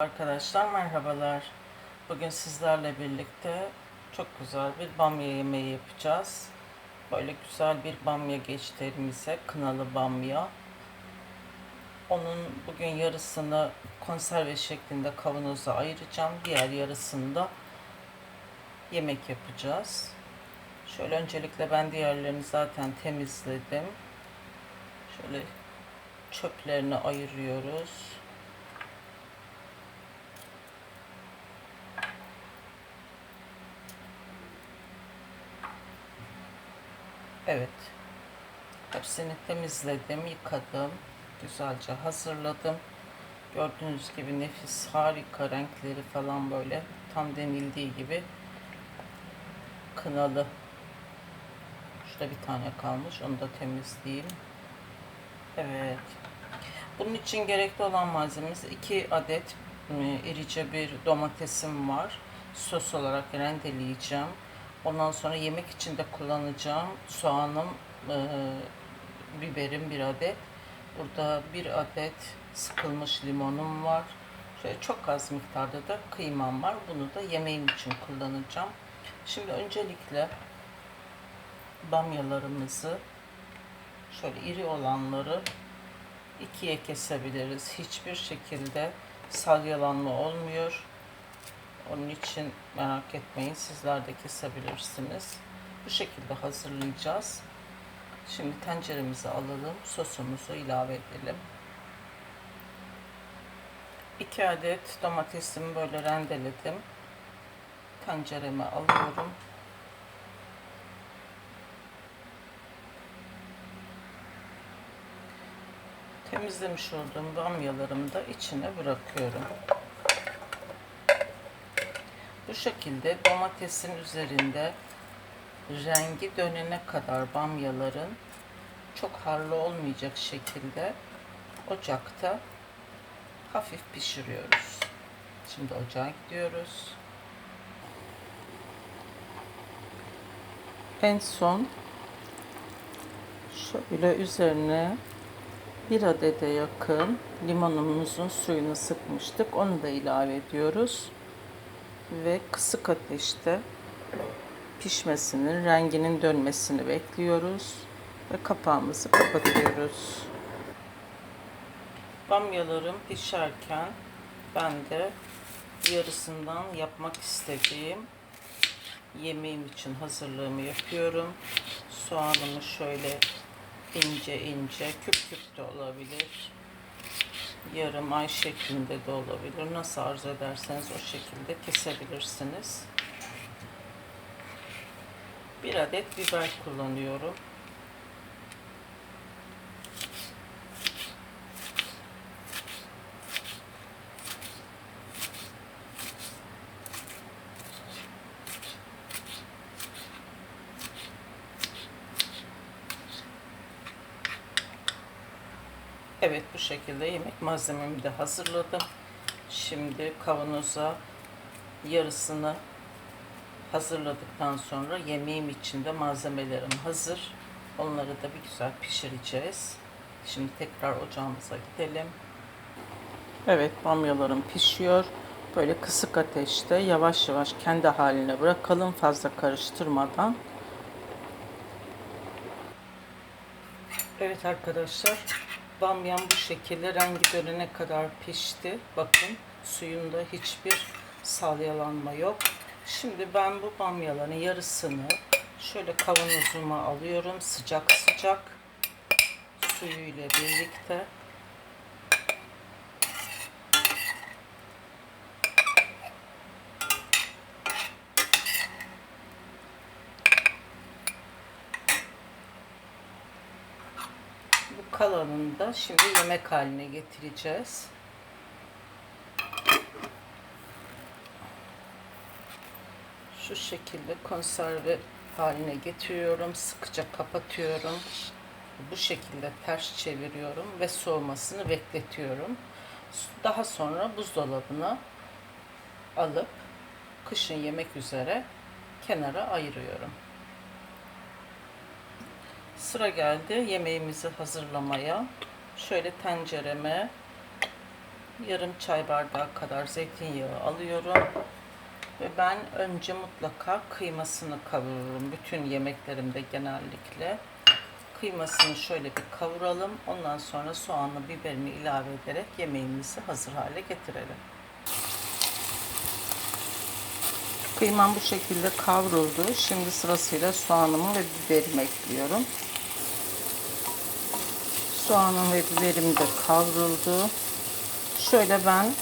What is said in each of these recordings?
Arkadaşlar merhabalar. Bugün sizlerle birlikte çok güzel bir bamya yemeği yapacağız. Böyle güzel bir bamya geçti elimize. Kınalı bamya. Onun bugün yarısını konserve şeklinde kavanoza ayıracağım. Diğer yarısını da yemek yapacağız. Şöyle öncelikle ben diğerlerini zaten temizledim. Şöyle çöplerini ayırıyoruz. Evet. Hepsini temizledim, yıkadım. Güzelce hazırladım. Gördüğünüz gibi nefis, harika renkleri falan böyle tam denildiği gibi kınalı. Şurada bir tane kalmış. Onu da temizleyeyim. Evet. Bunun için gerekli olan malzememiz 2 adet e, irice bir domatesim var. Sos olarak rendeleyeceğim. Ondan sonra yemek için de kullanacağım soğanım, e, biberim bir adet. Burada bir adet sıkılmış limonum var. Şöyle çok az miktarda da kıymam var. Bunu da yemeğim için kullanacağım. Şimdi öncelikle bamyalarımızı şöyle iri olanları ikiye kesebiliriz. Hiçbir şekilde salyalanma olmuyor. Onun için merak etmeyin sizler de kesebilirsiniz. Bu şekilde hazırlayacağız. Şimdi tenceremizi alalım. Sosumuzu ilave edelim. 2 adet domatesimi böyle rendeledim. Tencereme alıyorum. Temizlemiş olduğum bamyalarımı da içine bırakıyorum. Bu şekilde domatesin üzerinde rengi dönene kadar bamyaların çok harlı olmayacak şekilde ocakta hafif pişiriyoruz. Şimdi ocağa gidiyoruz. En son şöyle üzerine bir adede yakın limonumuzun suyunu sıkmıştık. Onu da ilave ediyoruz ve kısık ateşte pişmesinin, renginin dönmesini bekliyoruz ve kapağımızı kapatıyoruz. Bamyalarım pişerken ben de yarısından yapmak istediğim yemeğim için hazırlığımı yapıyorum. Soğanımı şöyle ince ince küp küp de olabilir yarım ay şeklinde de olabilir. Nasıl arzu ederseniz o şekilde kesebilirsiniz. Bir adet biber kullanıyorum. Evet bu şekilde yemek malzememi de hazırladım. Şimdi kavanoza yarısını hazırladıktan sonra yemeğim için de malzemelerim hazır. Onları da bir güzel pişireceğiz. Şimdi tekrar ocağımıza gidelim. Evet bamyalarım pişiyor. Böyle kısık ateşte yavaş yavaş kendi haline bırakalım fazla karıştırmadan. Evet arkadaşlar Bamyam bu şekilde rengi dönene kadar pişti. Bakın suyunda hiçbir salyalanma yok. Şimdi ben bu bamyaların yarısını şöyle kavanozuma alıyorum. Sıcak sıcak suyuyla birlikte. Bu kalanını da şimdi yemek haline getireceğiz. Şu şekilde konserve haline getiriyorum. Sıkıca kapatıyorum. Bu şekilde ters çeviriyorum ve soğumasını bekletiyorum. Daha sonra buzdolabına alıp kışın yemek üzere kenara ayırıyorum. Sıra geldi yemeğimizi hazırlamaya. Şöyle tencereme yarım çay bardağı kadar zeytinyağı alıyorum. Ve ben önce mutlaka kıymasını kavururum. Bütün yemeklerimde genellikle. Kıymasını şöyle bir kavuralım. Ondan sonra soğanla biberini ilave ederek yemeğimizi hazır hale getirelim. Kıymam bu şekilde kavruldu. Şimdi sırasıyla soğanımı ve biberimi ekliyorum. Soğanım ve biberim de kavruldu. Şöyle ben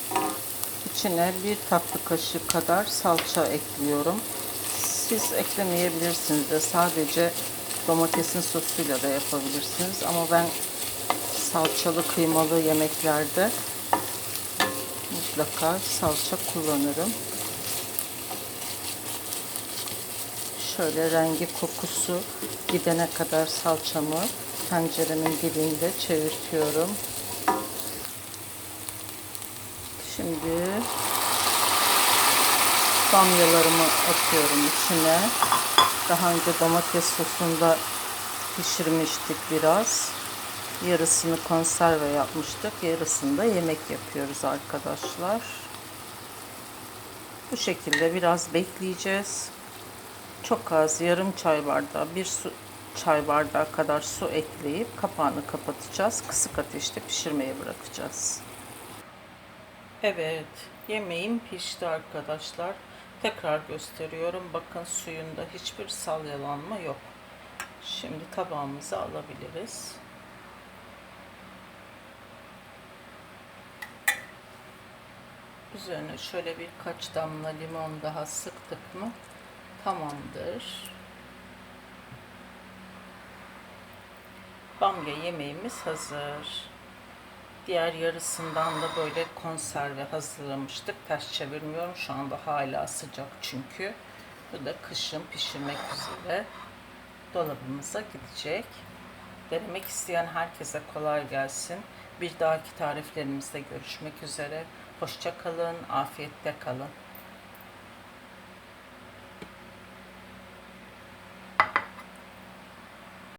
içine bir tatlı kaşığı kadar salça ekliyorum. Siz eklemeyebilirsiniz de sadece domatesin sosuyla da yapabilirsiniz. Ama ben salçalı kıymalı yemeklerde mutlaka salça kullanırım. Şöyle rengi kokusu gidene kadar salçamı tenceremin dibinde çevirtiyorum. Şimdi bamyalarımı atıyorum içine. Daha önce domates sosunda pişirmiştik biraz. Yarısını konserve yapmıştık. Yarısını da yemek yapıyoruz arkadaşlar. Bu şekilde biraz bekleyeceğiz. Çok az yarım çay bardağı, bir su çay bardağı kadar su ekleyip kapağını kapatacağız. Kısık ateşte pişirmeye bırakacağız. Evet, yemeğim pişti arkadaşlar. Tekrar gösteriyorum. Bakın suyunda hiçbir salyalanma yok. Şimdi tabağımıza alabiliriz. Üzerine şöyle birkaç damla limon daha sıktık mı tamamdır. Bamya yemeğimiz hazır. Diğer yarısından da böyle konserve hazırlamıştık. Ters çevirmiyorum. Şu anda hala sıcak çünkü. Bu da kışın pişirmek üzere dolabımıza gidecek. Denemek isteyen herkese kolay gelsin. Bir dahaki tariflerimizde görüşmek üzere. Hoşça kalın, afiyette kalın.